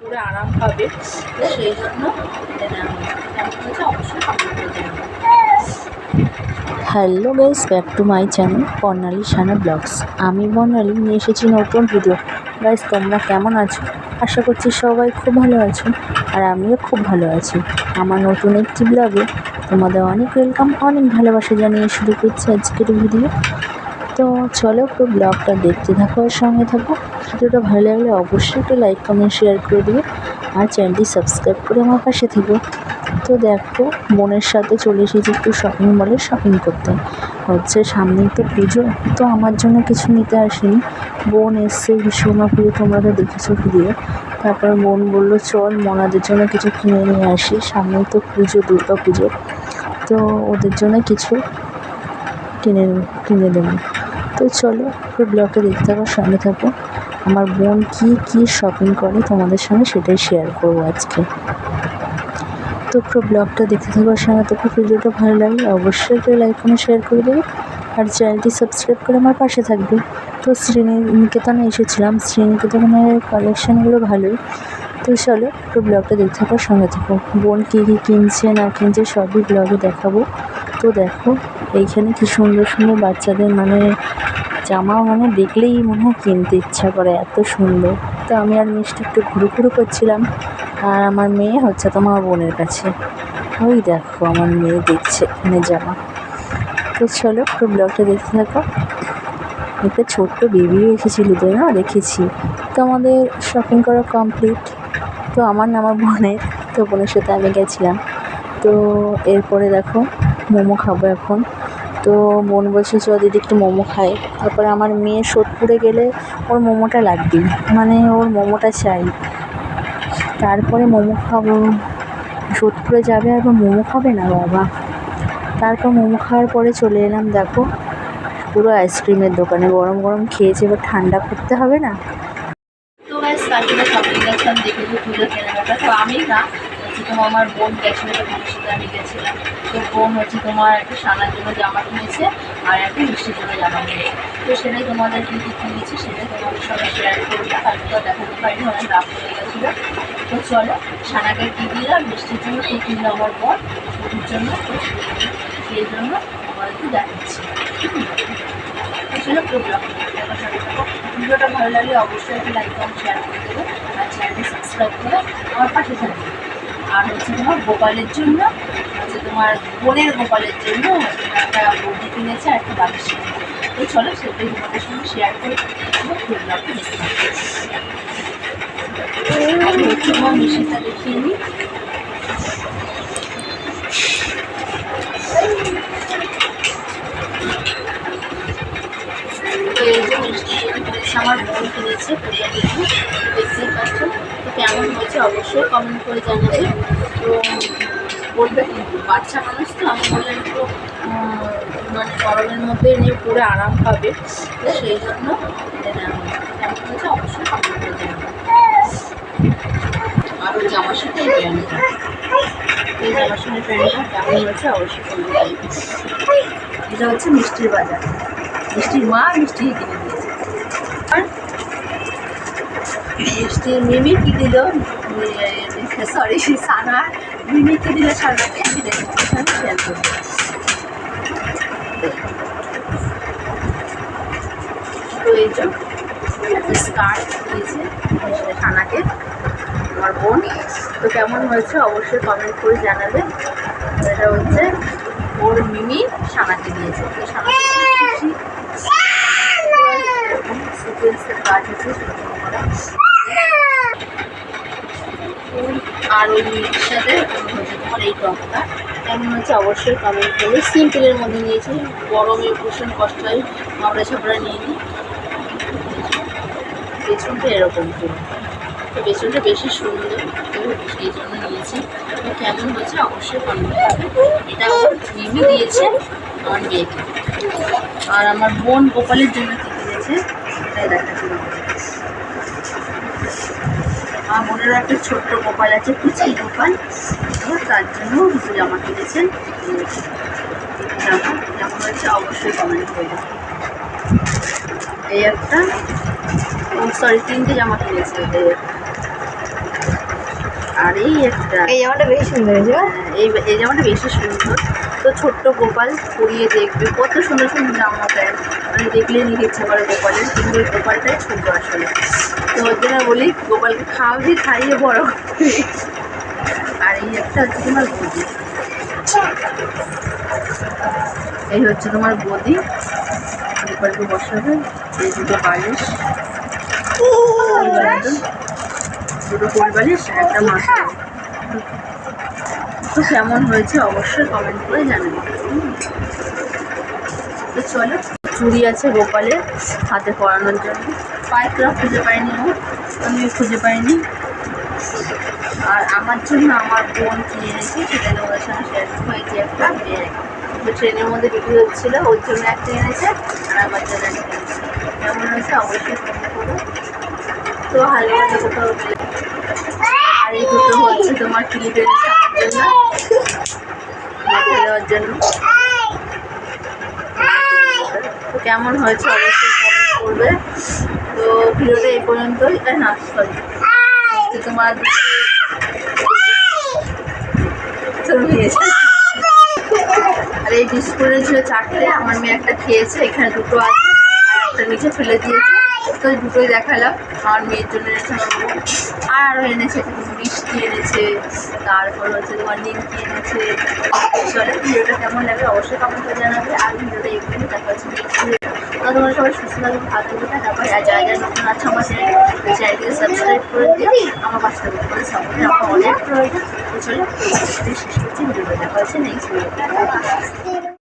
পরে আরাম পাবে। তো সেই জন্য hello guys back to my channel Barnali Sana blogs আমি বর্ণালী নিয়ে এসেছি নতুন ভিডিও গাইস তোমরা কেমন আছো? আশা করছি সবাই খুব ভালো আছো, আর আমিও খুব ভালো আছি। আমার নতুন একটি ব্লগে তোমাদের অনেক ওয়েলকাম অনেক ভালোবাসা জানিয়ে শুরু করছি আজকের ভিডিও তো চলো একটু ব্লগটা দেখতে থাকো আর সঙ্গে থাকো। ভিডিওটা ভালো লাগলে অবশ্যই একটু লাইক কমেন্ট শেয়ার করে দিও আর চ্যানেলটি সাবস্ক্রাইব করে আমার পাশে থেকো। তো দেখো, বোনের সাথে চলে এসেছি একটু শপিং মলে শপিং করতে। হচ্ছে সামনেই তো পুজো, তো আমার জন্য কিছু নিতে আসেনি। বোন এসছে বিশ্বকর্মা পুজো, তোমরা তো দেখেছ ভিডিও। তারপর বোন বলল, চল মনাদের জন্য কিছু কিনে নিয়ে আসি, সামনেই তো পুজো, দুর্গা পুজো। তো ওদের জন্য কিছু কিনে কিনে দেবো। তো চলো ব্লগটা দেখতে থাকো, সঙ্গে থাকো। আমার বোন কি কি শপিং করে তোমাদের সঙ্গে সেটাই শেয়ার করব আজকে। তো পুরো ব্লগটা দেখতে থাকার সঙ্গে তো খুব ভিডিওটা ভালো লাগে অবশ্যই একটা লাইক করে শেয়ার করে দেবে। আর চ্যানেলটি সাবস্ক্রাইব করে আমার পাশে থাকবে। তো শ্রীনিকেতনে এসেছিলাম, শ্রীনিকেতনের কালেকশানগুলো ভালোই। তো চলো পুরো ব্লগটা দেখতে থাকার সঙ্গে থাকো। বোন কী কী কিনছে, না কিনছে সবই ব্লগে দেখাবো। তো দেখো, এইখানে কি সুন্দর সুন্দর বাচ্চাদের মানে জামা মানে দেখলেই মনে হয় কিনতে ইচ্ছা করে, এত সুন্দর। তো আমি আর মিষ্টি একটু ঘুরু ঘুরু করছিলাম, আর আমার মেয়ে হচ্ছে তোমার বোনের কাছে। ওই দেখো, আমার মেয়ে দেখছে এখানে জামা। তো চলো একটু ব্লগটা দেখতে থাকো। একটা ছোট্ট বেবিও এসেছিল তো না দেখেছি। তো আমাদের শপিং করা কমপ্লিট তো আমার না, আমার বোনের। তো বোনের সাথে আমি গেছিলাম। তো এরপরে দেখো, মোমো খাব এখন। তো বোন বলছে চ দিদি একটু মোমো খাই। তারপরে আমার মেয়ে সোদপুরে গেলে ওর মোমোটা লাগবেই। মানে ওর মোমোটা চাই। তারপরে মোমো খাব। সোদপুরে যাবে আর মোমো খাবে না, বাবা? তারপর মোমো খাওয়ার পরে চলে এলাম, দেখো, পুরো আইসক্রিমের দোকানে। গরম গরম খেয়েছে, এবার ঠান্ডা করতে হবে না? তো আমি না তোমার আমার বোন গেছিল, তো বোনের সাথে আমি গেছিলাম। তো বোন হচ্ছে তোমার একটা সানার জন্য জামা কিনেছে আর একটা মিষ্টির জন্য জামা কিনেছে। তো সেটাই তোমাদের কি কী কিনেছি সেটাই তোমাদের সঙ্গে শেয়ার করব। কালকে তো দেখাতে পারিনি, অনেক রাত হয়ে গেছিল। তো চলো, সানাকে কী দিলাম মিষ্টির জন্য? কী কিনলো আমার বোন ওর জন্য। সেই জন্য তোমাদেরকে দেখাচ্ছি। চলো প্রোগ্রাম ভিডিওটা ভালো লাগলে অবশ্যই একটা লাইক কমেন্ট শেয়ার করে দেবো। আর চ্যানেলটি সাবস্ক্রাইব করে আমার পাশে থাকবে। আর হচ্ছে তোমার গোপালের জন্য। হচ্ছে তোমার বোনের গোপালের জন্য একটা বৌদি কিনেছে আর একটা বালিশ তো চলো সেটাই তোমাদের সঙ্গে শেয়ার করে প্রোগ্রামটা দেখতে তোমার মিশিটা দেখিয়ে নিই তো এই যে মিষ্টি কিনেছে আমার বোন কিনেছে পূজার জন্য দেখতেই পাচ্ছ তো কেমন হয়েছে অবশ্যই কমেন্ট করে জানাবে তো বলবে বাচ্চা মানুষ তো, আমি বললাম একটু মানে গরমের মধ্যে নিয়ে পরে আরাম পাবে। তো সেই জন্য। কেমন হয়েছে অবশ্যই কমেন্ট করে জানাবে আর ওই জামার সাথে এই প্যান্টটা? এই জামার সাথে প্যান্টটা কেমন হয়েছে অবশ্যই কমেন্ট এটা হচ্ছে মিষ্টির বাজার। মিষ্টির মা, মিষ্টি কিনে দিয়েছে আর মিষ্টি মিমি কি দিল সরি সানা মিমি কি দিল সানাকে শেয়ার করব। তো এই যে একটা স্কার্ট দিয়েছে সানাকে আমার বোন। তো কেমন হয়েছে অবশ্যই কমেন্ট করে জানাবে। এটা হচ্ছে ওর মিমি সানাকে দিয়েছে। তো সানাকে খুশি। সিকোয়েন্সের কাজ আছে সুন্দর করা আর ওই সাথে হচ্ছে তোমার এই টপটা। কেমন হচ্ছে অবশ্যই কমেন্ট করবে। সিম্পলের মধ্যে নিয়েছি। গরমে ভীষণ কষ্ট হয়। আমরা ছাপড়া নিয়ে নিই। পেছনটা এরকম করে। তো পেছনটা বেশি সুন্দর। সেই জন্য নিয়েছি। তো কেমন হয়েছে অবশ্যই কমেন্ট করবে। এটা আমার মিমি দিয়েছে আমার মেয়েকে আর আমার বোন গোপালের জন্য কী কিনেছে, সেটাই দেখাচ্ছি। বোনেরও একটা ছোট্ট গোপাল আছে কুচি গোপাল তো তার জন্য দুটো জামা কিনেছেন জামা কেমন হয়েছে অবশ্যই কমেন্ট করবে এই একটা। ও সরি তিনটে জামা কিনেছে এই আর এই একটা। এই জামাটা বেশি সুন্দর হয়েছে বা? এই এই জামাটা বেশি সুন্দর। তো ছোট্ট গোপাল পরিয়ে দেখবে কত সুন্দর সুন্দর জামা দেয়। মানে দেখলে নিতে ইচ্ছা করে গোপালের কিন্তু গোপালটাই ছোট আসলে। তো ওর বলি, গোপালকে খাওয়াবি, খাইয়ে বড় আর এই একটা হচ্ছে তোমার বদি। এই হচ্ছে তোমার বদি। গোপালকে বসাবে, এই দুটো বালিশ। দুটো কোল বালিশ, একটা মাথা তো কেমন হয়েছে অবশ্যই কমেন্ট করে জানাবেন। তো চলো। চুড়ি আছে গোপালের হাতে পরানোর জন্য। পাইকরা খুঁজে পাইনি ও আমিও খুঁজে পাইনি। আর আমার জন্য আমার বোন কিনে এনেছে সেটা তোমাদের সঙ্গে শেয়ার হয়েছে একটা ব্যাগ তো ট্রেনের মধ্যে বিক্রি হচ্ছিল ওর জন্য একটা এনেছে আর আমার জন্য একটা এনেছে। কেমন হয়েছে অবশ্যই করো। তো হালকা কোথাও আর এই দুটো হচ্ছে তোমার ক্লিপ এনেছে আমার জন্য দেওয়ার জন্য। কেমন হয়েছে অবশ্যই কমেন্ট করবে। তো ভিডিওটা এই পর্যন্তই না সরি তোমার আর এই বিস্কুটের ছিল চারটে, আমার মেয়ে একটা খেয়েছে, এখানে দুটো আছে একটা নিচে ফেলে দিয়েছে। তো দুটোই দেখালাম, আমার মেয়ের জন্য এনেছে আমার। আর আরও এনেছে। মিষ্টি এনেছে তারপর হচ্ছে তোমার নিমকি এনেছে চলে, ভিডিওটা কেমন লাগে অবশ্যই কমেন্ট করে জানাবে, আর ভিডিওটা এখানে দেখা হচ্ছে তোমরা সবাই সুস্থ থাকবে ভালো থাকবে তারপর যারা যারা নতুন আছে আমার চ্যানেল, চ্যানেলটিকে সাবস্ক্রাইব করে দিয়ে আমার পাশে করে সাপোর্টে আমার অনেক প্রয়োজন চলো শেষ করছি, ভিডিওটা দেখা হচ্ছে নেক্সট ভিডিও